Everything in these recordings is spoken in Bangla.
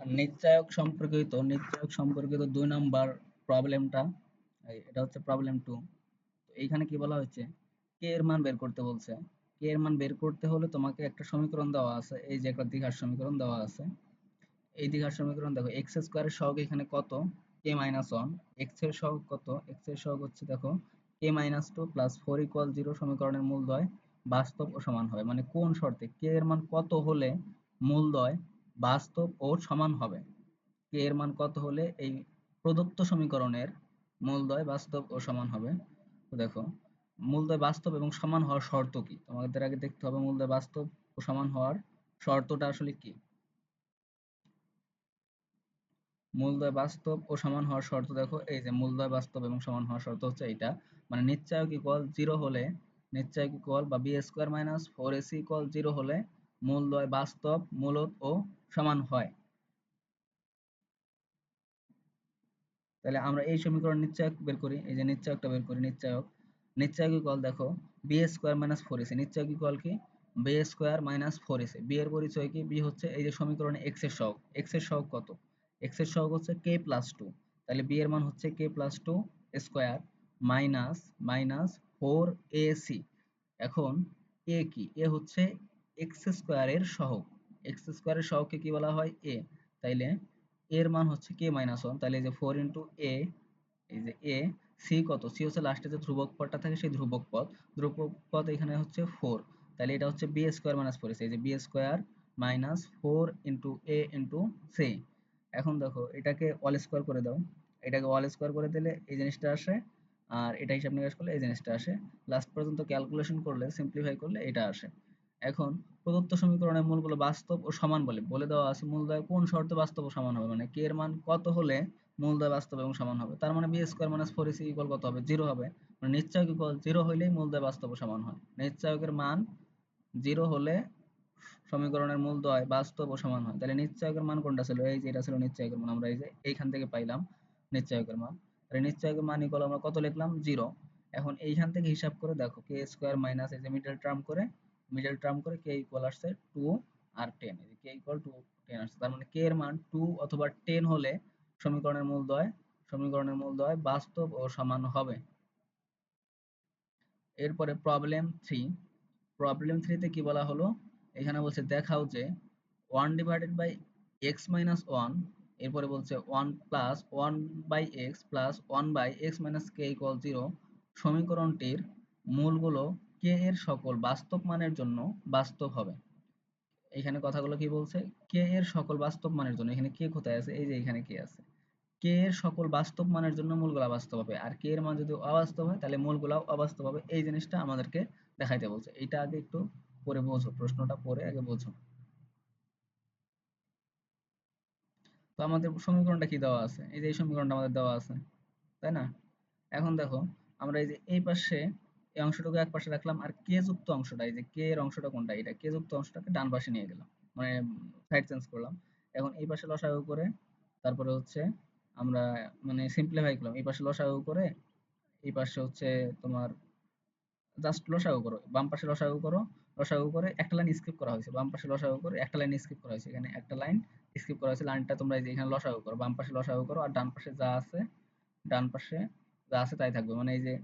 নিশ্চয়ক সম্পর্কিত নিশ্চয়ক সম্পর্কিত দুই নাম্বার প্রবলেমটা এটা হচ্ছে প্রবলেম টু এইখানে কি বলা হচ্ছে কে এর মান বের করতে বলছে? কে এর মান বের করতে হলে তোমাকে একটা সমীকরণ দেওয়া আছে, এই যে একটা দ্বিঘাত সমীকরণ দেওয়া আছে। এই দ্বিঘাত সমীকরণ দেখো এক্স স্কোয়ারের সহগ এখানে কত? কে মাইনাস ওয়ান এক্সের সহগ কত? এক্সের সহগ হচ্ছে দেখো K minus two plus four equal zero সমীকরণের মূলদ্বয় বাস্তব ও সমান হবে মানে কোন শর্তে? কে এর মান কত হলে মূলদ্বয় বাস্তব ও সমান হবে। কে এর মান কত হলে এই প্রদত্ত সমীকরণের মূলদ্বয় বাস্তব ও সমান হবে? তো দেখো মূলদ্বয় বাস্তব এবং সমান হওয়ার শর্ত কি? তোমাদের আগে দেখতে হবে মূলদ্বয় বাস্তব ও সমান হওয়ার শর্তটা আসলে কি? মূলদ্বয় বাস্তব ও সমান হওয়ার শর্ত দেখো, এই যে মূলদ্বয় বাস্তব এবং সমান হওয়ার শর্ত হচ্ছে এটা মানে নিশ্চয়ক ইকুয়াল জিরো হলে, নিশ্চয়ক ইকুয়াল বা B square minus four AC equal zero হলে মূলদ্বয় বাস্তব, মূলত ও সমান হয়। তাহলে আমরা এই সমীকরণ নিশ্চয়ক বের করি, এই যে নিশ্চয়কটা বের করি, নিশ্চয়ক। নিশ্চয়ক ইকুয়াল দেখো B square minus four AC নিশ্চয়ক equal কি? B square minus four AC B এর পরিচয় কি? বি হচ্ছে এই যে সমীকরণে এক্সের সহগ এক্সের সহগ কত? এক্সের সহগ হচ্ছে কে প্লাস টু তাহলে বি এর মান হচ্ছে K plus two square minus minus four A C এখন এ কি? এ হচ্ছে এক্স স্কোয়ারের সহগ। এক্স স্কোয়ারের সহগকে কি বলা হয়? এ তাইলে এর মান হচ্ছে কে মাইনাস ওয়ান তাহলে এই যে ফোর ইন্টু এ এই যে এ সি কত? সি হচ্ছে লাস্টে যে ধ্রুবক পদটা থাকে সেই ধ্রুবক পদ। ধ্রুবক পদ এখানে হচ্ছে ফোর তাহলে এটা হচ্ছে বি স্কোয়ার মাইনাস ফোর এই যে B square minus four into A into C এখন দেখো, এটাকে অল স্কোয়ার করে দাও। এটাকে অল স্কোয়ার করে দিলে এই জিনিসটা আসে, আর এটা হিসাব নিকাশ করলে এই জিনিসটা আসে। লাস্ট পর্যন্ত ক্যালকুলেশন করলে সিম্পলিফাই করলে এটা আসে। এখন প্রদত্ত সমীকরণের মূলগুলো বাস্তব ও সমান বলে বলে দেওয়া আছে মূলদ্বয় কোন শর্তে বাস্তব ও সমান হবে? মানে কে এর মান কত হলে মূলদ্বয় বাস্তব এবং সমান হবে? তার মানে B square minus four AC equal কত হবে? জিরো হবে। মানে নিশ্চয়ক ইকুয়াল জিরো হইলেই মূলদ্বয় বাস্তব ও সমান হয়। নিশ্চয়কের মান জিরো হলে সমীকরণের মূলদ্বয় বাস্তব ও সমান হয়। তাহলে নিশ্চয়কের মান কোনটা ছিল? এই যে, এটা ছিল নিশ্চয়কের মান। আমরা এই যে, এইখান থেকে পাইলাম নিশ্চয়কের মান। তাহলে নিশ্চয়কের মান ইকুয়াল আমরা কত লিখলাম? জিরো এখন এইখান থেকে হিসাব করে দেখো কে স্কোয়ার মাইনাস এই যে মিডল টার্ম করে মিডল টার্ম করে কে ইকুয়াল আসছে টু আর ten K equal two ten আসছে। তার মানে কে এর মান টু অথবা টেন হলে সমীকরণের মূলদ্বয়, সমীকরণের মূল মূলদ্বয় বাস্তব ও সমান হবে। এরপরে প্রবলেম থ্রি প্রবলেম থ্রিতে কি বলা হলো? এখানে বলছে, দেখাও যে one divided by X minus one এরপরে বলছে one plus one by X plus one by X minus K equal zero সমীকরণটির মূলগুলো কে এর সকল বাস্তব মানের জন্য বাস্তব হবে? এখানে কথাগুলো কি বলছে? কে এর সকল বাস্তব মানের জন্য, এখানে কে কোথায় আছে? এই যে এখানে কে আছে। কে এর সকল বাস্তব মানের জন্য মূলগুলা বাস্তব হবে? আর কে এর মান যদি অবাস্তব হয়, তাহলে মূলগুলাও অবাস্তব হবে। এই জিনিসটা আমাদেরকে দেখাইতে বলছে। এটা আগে একটু পরে বোঝো, প্রশ্নটা পরে আগে বোঝো। তো আমাদের সমীকরণটা কি দেওয়া আছে? এই যে এই সমীকরণটা আমাদের দেওয়া আছে, তাই না? এখন দেখো, আমরা এই যে এই পাশে এই অংশটুকু এক পাশে রাখলাম। আর কে যুক্ত অংশটা, এই যে কে এর অংশটা কোনটা, এটা কে যুক্ত অংশটাকে ডান পাশে নিয়ে গেলাম। মানে সাইড চেঞ্জ করলাম। এখন এই পাশে লসাগু করে, তারপরে হচ্ছে আমরা মানে সিম্পলিফাই করলাম। এই পাশে লসাগু করে, এই পাশে হচ্ছে তোমার জাস্ট লসাগু করো। বাম পাশে লসাগু করো, লসাগু করে একটা লাইন স্কিপ করা হয়েছে। বাম পাশে লসাগু করে একটা লাইন স্কিপ করা হয়েছে। এখানে একটা লাইন স্কিপ করা হয়েছে। লাইনটা তোমরা এই যে এখানে লসাগু করো। বাম পাশে লসাগু করো। আর ডান পাশে যা আছে, ডান পাশে যা আছে তাই থাকবে। মানে এই যে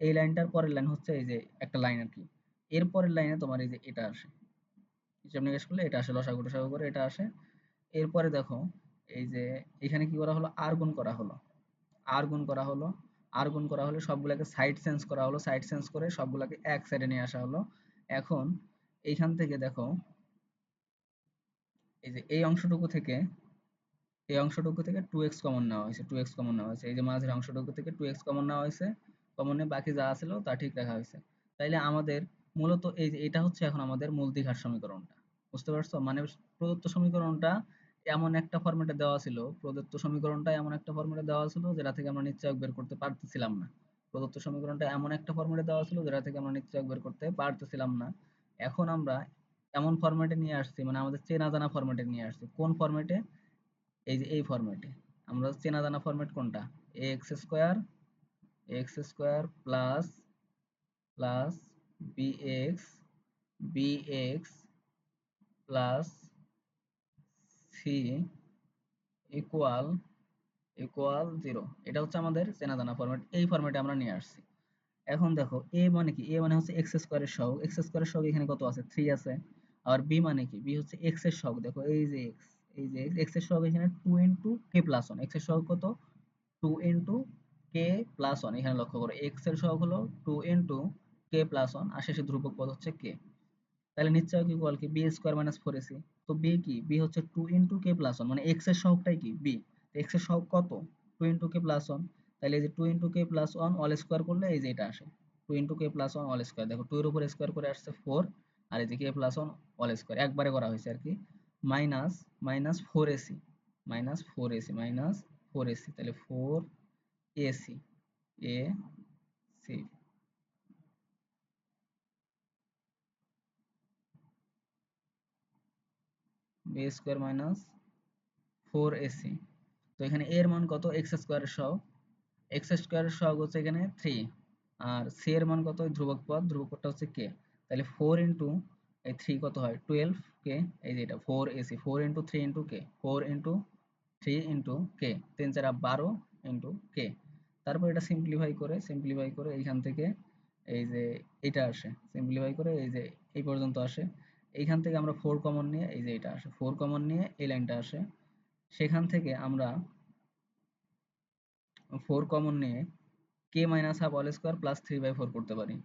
এই লাইনটার পরের লাইন হচ্ছে এই যে একটা লাইন আর কি। এর পরের লাইনে তোমার এই যে এটা আসে। হিসাব নিকাশ করলে এটা আসে লসাগু টসাগু করে এটা আসে। এরপরে দেখো এই যে এখানে কি করা হলো? আর গুণ করা হলো। আর গুণ করা হলো। আর গুণ করা হলে সবগুলোকে সাইড চেঞ্জ করা হলো। সাইড চেঞ্জ করে সবগুলোকে এক সাইডে নিয়ে আসা হলো। এখন এইখান থেকে দেখো এই যে এই অংশটুকু থেকে এই অংশটুকু থেকে টু এক্স কমন নেওয়া হয়েছে। টু এক্স কমন নেওয়া হয়েছে। এই যে মাঝের অংশটুকু থেকে টু এক্স কমন নেওয়া হয়েছে। কমনে বাকি যা ছিল তা ঠিক রাখা হয়েছে। তাইলে আমাদের মূলত এই যে, এটা হচ্ছে এখন আমাদের মূল দ্বিঘাত সমীকরণটা। বুঝতে পারছ? মানে প্রদত্ত সমীকরণটা এমন একটা ফরম্যাটে দেওয়া ছিল, প্রদত্ত সমীকরণটা এমন একটা ফরম্যাটে দেওয়া ছিল যেটা থেকে আমরা নিশ্চয়ক বের করতে পারতেছিলাম না। প্রদত্ত সমীকরণটা এমন একটা ফরম্যাটে দেওয়া ছিল যেটা থেকে আমরা নিশ্চয়ক বের করতে পারতেছিলাম না। এখন আমরা এমন ফরম্যাটে নিয়ে আসছি মানে আমাদের চেনা জানা ফরম্যাটে নিয়ে আসছি। কোন ফরম্যাটে এই যে, এই ফরম্যাটে আমরা চেনা জানা ফরম্যাট কোনটা? X square X square plus plus B X B X plus C equal equal zero এটা হচ্ছে আমাদের চেনা জানা ফরম্যাট এই ফরম্যাটে আমরা নিয়ে আসছি। এখন দেখো এ মানে কি? এ মানে হচ্ছে এক্স স্কোয়ারের সহগ। এক্স স্কোয়ারের সহগ এখানে কত আছে? থ্রি আছে। আর বি মানে কি? বি হচ্ছে এক্সের সহগ। দেখো, এই যে এক্স এই যে এক্সের সহগ এখানে টু ইন্টু কে প্লাস এক্সের সহগ কত? টু কে প্লাস ওয়ান এখানে লক্ষ্য করো এক্সের সহগ হলো two into K plus one আর শেষে ধ্রুবক পদ হচ্ছে কে তাহলে নিশ্চয় কি ইকুয়াল কি? B square minus four AC তো বি কি? বি হচ্ছে two into K plus one মানে এক্সের সহগটাই কি? বি এক্সের সহগ কত? Two into K plus one তাহলে এই যে two into K plus one all square করলে এই যে এটা আসে। Two into K plus one all square দেখো টু এর উপর স্কোয়ার করে আসছে ফোর আর এই যে K plus one all square একবারে করা হয়েছে আর কি। Minus minus four AC minus four AC minus four AC তাহলে four AC A C B square minus four AC তো এখানে এর মান কত? এক্স স্কোয়ারের সহগ এক্স স্কোয়ারের সহগ হচ্ছে এখানে থ্রি আর সি এর মান কত? ধ্রুবক পদ। ধ্রুবক পদটা হচ্ছে কে তাহলে ফোর ইন্টু এই থ্রি কত হয়? টুয়েলভ কে এই যে এটা four AC four into three into K four into three into K তিন চার বারো ইন্টু কে তারপর এটা সিম্পলিফাই করে সিম্পলিফাই করে এইখান থেকে এই যে এটা আসে। সিম্পলিফাই করে এই যে এই পর্যন্ত আসে। এইখান থেকে আমরা ফোর কমন নিয়ে এই যে এটা আসে। ফোর কমন নিয়ে এই লাইনটা আসে। সেখান থেকে আমরা ফোর কমন নিয়ে K minus half all square plus three by four করতে পারি।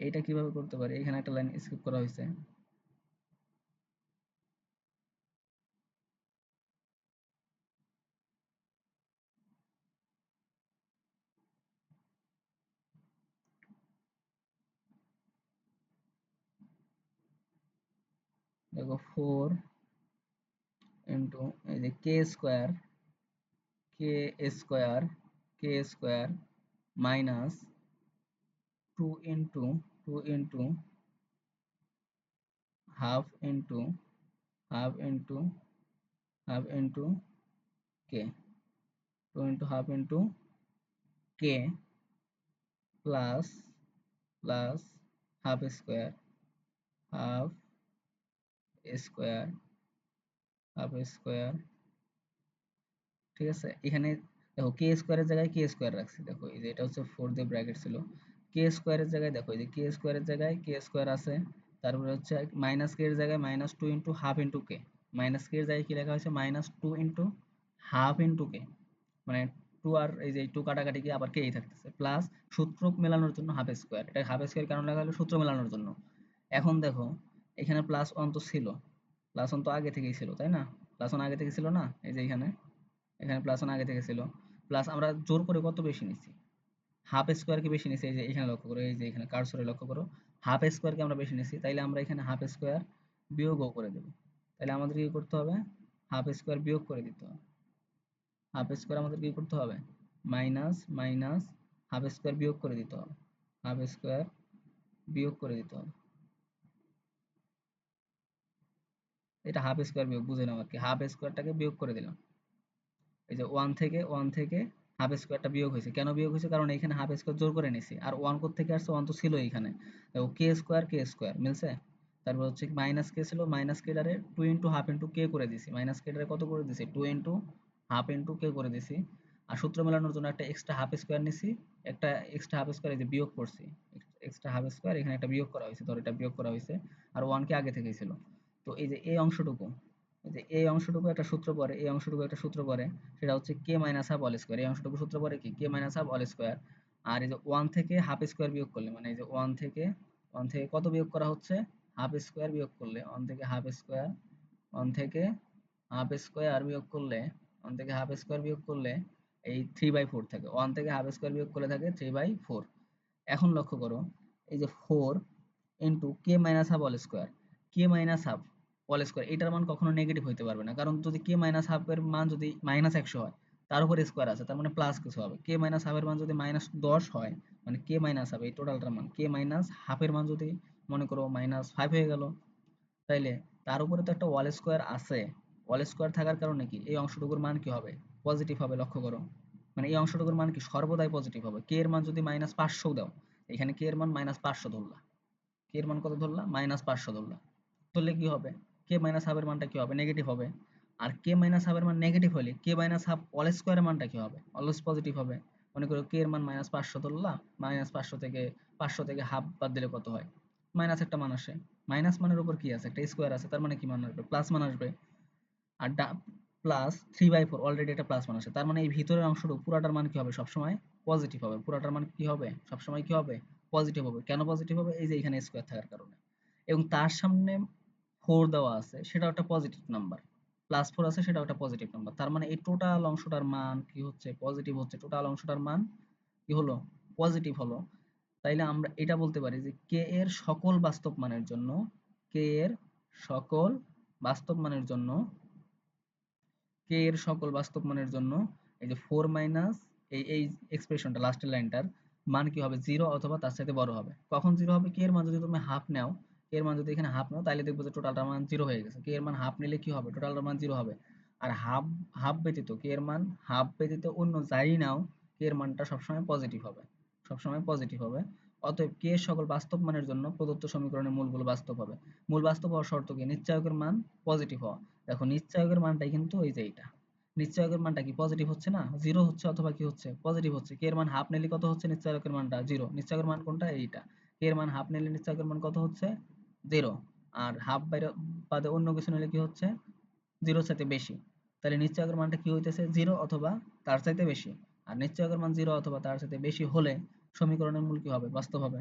এইটা কীভাবে করতে পারি? এখানে একটা লাইন স্কিপ করা হয়েছে। দেখো ফোর ইন্টু এই যে K square K square K square minus two into two into half into half into half into K two into half into K plus plus half square half square, half square, ঠিক আছে? এখানে দেখো কে স্কোয়ারের জায়গায় কে স্কোয়ার রাখছি। দেখো, এই যে এটা হচ্ছে ফোর দিয়ে ব্র্যাকেট ছিল। কে স্কোয়ারের জায়গায় দেখো, এই যে কে স্কোয়ারের জায়গায় কে স্কোয়ার আছে। তারপরে হচ্ছে মাইনাস কে এর জায়গায় minus two into half into K minus K এর জায়গায় কি লেখা হয়েছে? Minus two into half into K মানে টু আর এই যে টু কাটাকাটি কি আবার কেই থাকতেছে। প্লাস সূত্র মেলানোর জন্য হাফ স্কোয়ার এটা হাফ স্কোয়ার কারণ লেখা হলো? সূত্র মেলানোর জন্য। এখন দেখো এখানে প্লাস ওয়ান তো ছিল। প্লাস ওয়ান তো আগে থেকেই ছিল, তাই না? প্লাস ওয়ান আগে থেকে ছিল না? এই যে এখানে। এখানে প্লাস ওয়ান আগে থেকে ছিল। প্লাস আমরা জোর করে কত বেশি নিছি হাফ স্কোয়ারকে বেশি নিছি এই যে এখানে লক্ষ্য করো, এই যে এখানে কার্সরে লক্ষ্য করো। হাফ স্কোয়ারকে আমরা বেশি নিছি তাইলে আমরা এখানে হাফ স্কোয়ার বিয়োগও করে দেব। তাহলে আমাদের কি করতে হবে? হাফ স্কোয়ার বিয়োগ করে দিতে হবে। হাফ স্কোয়ার আমাদের কি করতে হবে? মাইনাস মাইনাস হাফ স্কোয়ার বিয়োগ করে দিতে হবে। হাফ স্কোয়ার বিয়োগ করে দিতে হবে। এটা হাফ স্কোয়ার বিয়োগ, বুঝে নাও কি হাফ স্কোয়ারটাকে বিয়োগ করে দিলাম। এই যে ওয়ান থেকে ওয়ান থেকে হাফ স্কোয়ারটা বিয়োগ হয়েছে। কেন বিয়োগ হয়েছে? কারণ এখানে হাফ স্কোয়ার জোর করে নিছি। আর ওয়ান কোথ থেকে আসছে? ওয়ান তো ছিল এখানে। কে স্কোয়ার কে স্কোয়ার মিলছে? তারপর হচ্ছে মাইনাস কে ছিল minus K ডারে two into half into K করে দিছি। মাইনাস কে ডারে কত করে দিছি? Two into half into K করে দিছি। আর সূত্র মেলানোর জন্য একটা এক্সট্রা হাফ স্কোয়ার নিছি। একটা এক্সট্রা হাফ স্কোয়ার এই যে বিয়োগ করছি। এক্সট্রা হাফ স্কোয়ার এখানে একটা বিয়োগ করা হয়েছে। ধর এটা বিয়োগ করা হয়েছে। আর ওয়ান কে আগে থেকেই ছিল। তো এই যে এই অংশটুকু যে এই অংশটুকু একটা সূত্র পড়ে, এই অংশটুকু একটা সূত্র পড়ে, সেটা হচ্ছে K minus half all square এই অংশটুকু সূত্র পড়ে কি? K minus half all square আর এই যে ওয়ান থেকে হাফ স্কোয়ার বিয়োগ করলে মানে এই যে ওয়ান থেকে ওয়ান থেকে কত বিয়োগ করা হচ্ছে? হাফ স্কোয়ার বিয়োগ করলে ওয়ান থেকে হাফ স্কোয়ার ওয়ান থেকে হাফ স্কোয়ার বিয়োগ করলে ওয়ান থেকে হাফ স্কোয়ার বিয়োগ করলে এই থ্রি বাই ফোর থাকে। ওয়ান থেকে হাফ স্কোয়ার বিয়োগ করলে থাকে থ্রি বাই ফোর এখন লক্ষ্য করো, এই যে four into K minus half all square K minus half all square এটার মান কখনো নেগেটিভ হইতে পারবে না। কারণ যদি কে মাইনাস হাফ এর মান যদি মাইনাস একশো হয়, তার উপর স্কোয়ার আছে, তার মানে প্লাস কিছু হবে। কে মাইনাস হাফের মান যদি মাইনাস দশ হয় মানে কে মাইনাস হাফ এই টোটালটার মান কে মাইনাস হাফের মান যদি মনে করো মাইনাস ফাইভ হয়ে গেল, তাইলে তার উপরে তো একটা ওয়াল স্কোয়ার আছে। ওয়াল স্কোয়ার থাকার কারণে কি? এই অংশটুকুর মান কি হবে? পজিটিভ হবে, লক্ষ্য করো। মানে এই অংশটুকুর মান কি? সর্বদাই পজিটিভ হবে। কে এর মান যদি মাইনাস পাঁচশো দাও, এখানে কে এর মান মাইনাস পাঁচশো ধরলা। কে এর মান কত ধরলা? মাইনাস পাঁচশো ধরলা। ধরলে কি হবে? কে মাইনাস হাফের মানটা কি হবে? নেগেটিভ হবে। আর কে মাইনাস হাফের মান নেগেটিভ হলে কে মাইনাস হাফ অল স্কোয়ারের মানটা কি হবে? অলওয়েজ পজিটিভ হবে। মনে করো কে এর মান মাইনাস পাঁচশো ধরলাম মাইনাস পাঁচশো থেকে পাঁচশো থেকে হাফ বাদ দিলে কত হয়? মাইনাস একটা মান আসে। মাইনাস মানের উপর কি আছে? একটা স্কোয়ার আছে, তার মানে কি মান আসবে? প্লাস মান আসবে। আর plus three by four already একটা প্লাস মান আসে। তার মানে এই ভিতরের অংশটুকু পুরাটার মান কি হবে? সবসময় পজিটিভ হবে। পুরাটার মান কি হবে? সবসময় কি হবে? পজিটিভ হবে। কেন পজিটিভ হবে? এই যে এখানে স্কোয়ার থাকার কারণে। এবং তার সামনে ফোর দেওয়া আছে সেটাও একটা পজিটিভ নাম্বার প্লাস ফোর আছে, সেটাও একটা পজিটিভ নাম্বার তার মানে এই টোটাল অংশটার মান কি হচ্ছে? পজিটিভ হচ্ছে। টোটাল অংশটার মান কি হলো? পজিটিভ হলো। তাইলে আমরা এটা বলতে পারি যে কে এর সকল বাস্তব মানের জন্য কে এর সকল বাস্তব মানের জন্য কে এর সকল বাস্তব মানের জন্য এই যে ফোর মাইনাস এই এই এক্সপ্রেশনটা লাস্টের লাইনটার মান কি হবে? জিরো অথবা তার সাথে বড় হবে। কখন জিরো হবে? কে এর মান যদি তুমি হাফ নাও এর মান যদি এখানে হাফ নাও তাহলে দেখব যে টোটালটার মান জিরো হয়ে গেছে। কে এর মান হাফ নিলে কি হবে? টোটালটার মান জিরো হবে। আর হাফ হাফ ব্যতীত কে এর মান হাফ ব্যতীত অন্য যাই নাও কে এর মানটা সবসময় পজিটিভ হবে। সবসময় পজিটিভ হবে। অতএব কে সকল বাস্তব মানের জন্য প্রদত্ত সমীকরণের মূলগুলো বাস্তব হবে। মূল বাস্তব হওয়ার শর্ত কি? নিশ্চয়কের মান পজিটিভ হওয়া। দেখো, নিশ্চয়কের মানটাই কিন্তু এই যে এইটা। নিশ্চয়কের মানটা কি পজিটিভ হচ্ছে না? জিরো হচ্ছে অথবা কি হচ্ছে? পজিটিভ হচ্ছে। কে এর মান হাফ নিলে কত হচ্ছে? নিশ্চয়কের মানটা জিরো নিশ্চয়কের মান কোনটা? এইটা। কে এর মান হাফ নিলে নিশ্চয়কের মান কত হচ্ছে? জিরো। আর হাফ বাইরে বাদে অন্য কিছু নিলে কি হচ্ছে? জিরোর চাইতে বেশি। তাহলে নিশ্চয়কের মানটা কি হইতেছে? জিরো অথবা তার চাইতে বেশি। আর নিশ্চয়কের মান জিরো অথবা তার চাইতে বেশি হলে সমীকরণের মূল কি হবে? বাস্তব হবে।